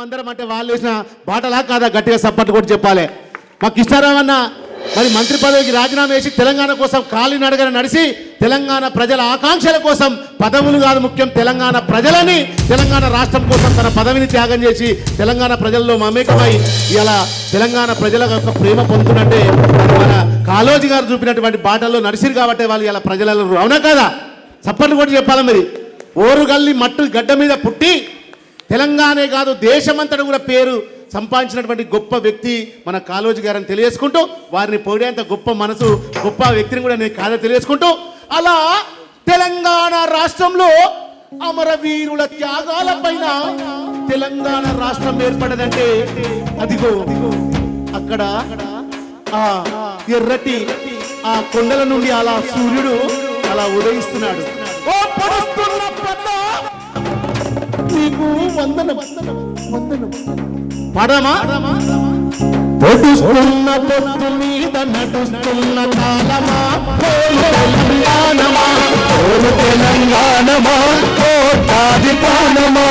అందరం అంటే వాళ్ళు వేసిన బాటలా కాదా? గట్టిగా సపోర్ట్ కూడా చెప్పాలి. మా కిష్టారావు అన్న మరి మంత్రి పదవికి రాజీనామా చేసి తెలంగాణ కోసం కాలినడగన నడిచి తెలంగాణ ప్రజల ఆకాంక్షల కోసం పదవులు కాదు ముఖ్యం తెలంగాణ ప్రజలని తెలంగాణ రాష్ట్రం కోసం తన పదవిని త్యాగం చేసి తెలంగాణ ప్రజల్లో మమేకమై ఇలా తెలంగాణ ప్రజల యొక్క ప్రేమ పొందుతున్నట్టే మన కాలోజీ గారు చూపినటువంటి బాటల్లో నడిచిరు కాబట్టి వాళ్ళు ఇలా ప్రజలలో అవునా కదా? చప్పట్లు కూడా చెప్పాలి మరి. ఓరుగల్లి మట్టు గడ్డ మీద పుట్టి తెలంగాణే కాదు దేశమంతటా కూడా పేరు సంపాదించినటువంటి గొప్ప వ్యక్తి మన కాలోజీ గారని తెలియజేసుకుంటూ వారిని పొగిడేంత గొప్ప మనసు గొప్ప వ్యక్తిని కూడా నేను కాదని తెలియజేసుకుంటూ అలా తెలంగాణ రాష్ట్రంలో అమరవీరుల త్యాగాల పైన తెలంగాణ రాష్ట్రం ఏర్పడదంటే అదిగో అక్కడ ఆ ఎర్రటి ఆ కొండల నుండి అలా సూర్యుడు అలా ఉదయిస్తున్నాడు. ఓ పడుస్తున్న పెద్ద నీకు వందనం. వందనం. పాడమా పొడుస్తున్న పొద్దు మీద నడుస్తున్న కాలమా? తెలంగాణమా? ఓరు తెలంగాణమా? కోటాది పానమా?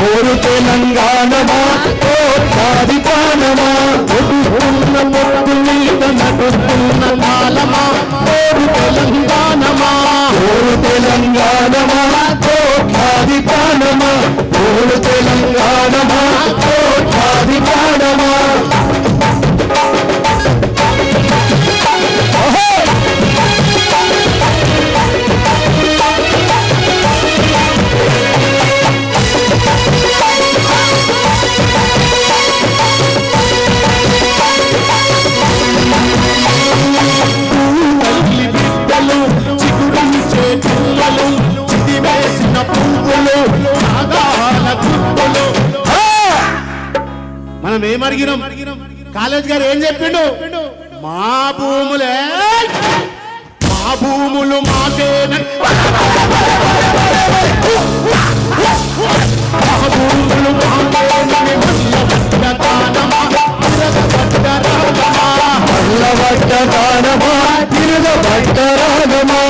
ఓరు తెలంగాణమా? కోటాది పానమా? పొడుస్తున్న పొద్దు మీద నడుస్తున్న ఏమడిగినాం కాలేజ్ గారు ఏం చెప్పిండు మా భూములే మా భూములు మాకేనని మా భూములు మాకేనని మల్లవడ్డ దానమా, తిరగబడ్డ రాగమా. అల్లవడ్డ దానమా తిరగబడ్డ రాగమా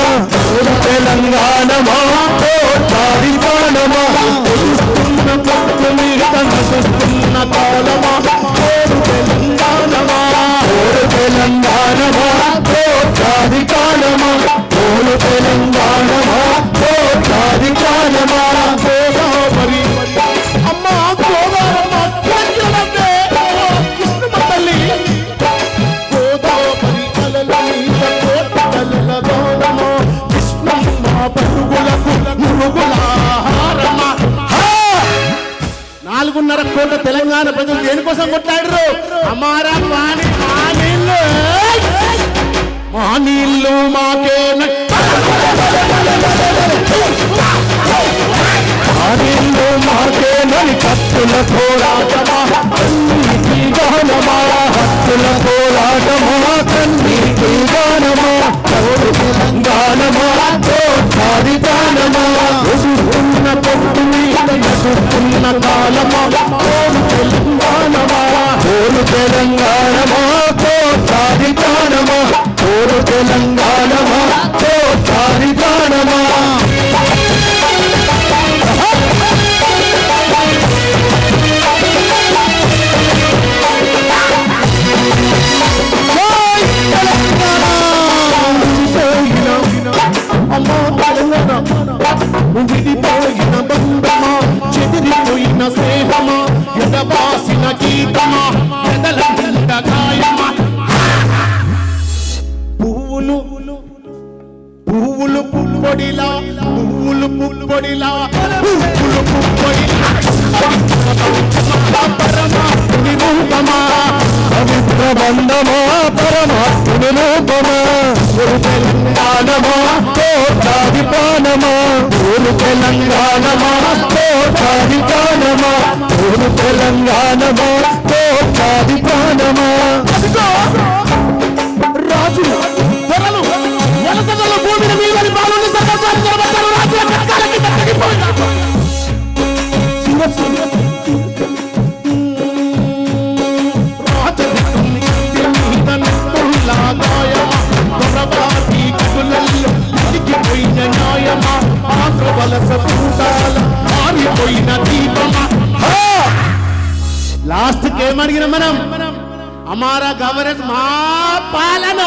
ఓరు తెలంగాణమా కోటాది పానమా తెలుస్తున్న పొత్తు మీద నడుస్తున్న కాలమా తెలంగాణమా? కోటాది కాలమా ఓరు తెలంగాణమా? కోటాది కాలమా గోదావరి అమ్మ గోదావరమ్మ కొంచెమంటే కృష్ణమ్మ తల్లి గోదావరి అలల మీద కోటి కలల గోడమ కృష్ణమ్మ పరుగులకు మురుగుల నాలుగున్నర కోట్ల తెలంగాణ ప్రజలు దేనికోసం కొట్లాడరు అమారా పాని. మా నీళ్ళు మా నీళ్ళు మాకేనని కత్తుల పోరాటమా కన్నీటి గానమా హత్తుల పోరాటమా కన్నీటి గానమా తెలంగాణమా గానమా పొట్టు మీద కాలమా తెలంగాణమా కోటాది గానమా విడిపోయిన బంధమా చెదిరిపోయిన స్నేహమా ఎడబాసిన గీతమా పుప్పొడిలా పువ్వులు పుప్పొడిలా పువ్వులు పుప్పొడిలా. పరమా నిరూపమా పవిత్ర బంధమా పరమాత్ముని రూపమా గురు తెలంగాణమా కోటాది పానమా గురు తెలంగాణమా కోటాది పానమా గురు తెలంగాణమా కోటాది పానమా ఏమడిగిన మనం? అమారా గవర్నెన్స్ మా పాలన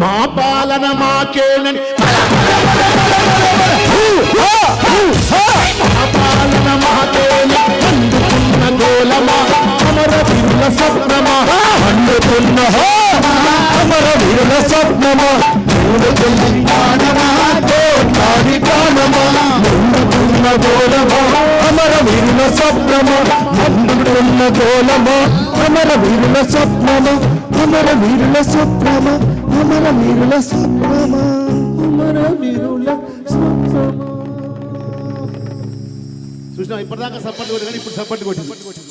మా పాలన మాకేనని మా పాలన మాకేనని అందుకున్న గోలమా అమర వీరుల స్వప్నమా? అందుకున్న అమర వీరుల స్వప్నమా? మూడు తెలంగాణమా కోట్లాది ప్రాణమా? ముందుకున్న గోలమా వీరుల స్వప్నమా? ముందుకున్న గోలమా అమర వీరుల స్వప్నమా? అమర వీరుల స్వప్నమా? అమర వీరుల స్వప్నమా? అమర వీరుల స్వప్నమా? చూసినా ఇప్పటిదాకా సపోర్ట్ కొట్టి కానీ ఇప్పుడు సపోర్ట్ కొట్టి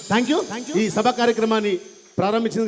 థ్యాంక్ యూ ఈ సభ కార్యక్రమాన్ని ప్రారంభించింది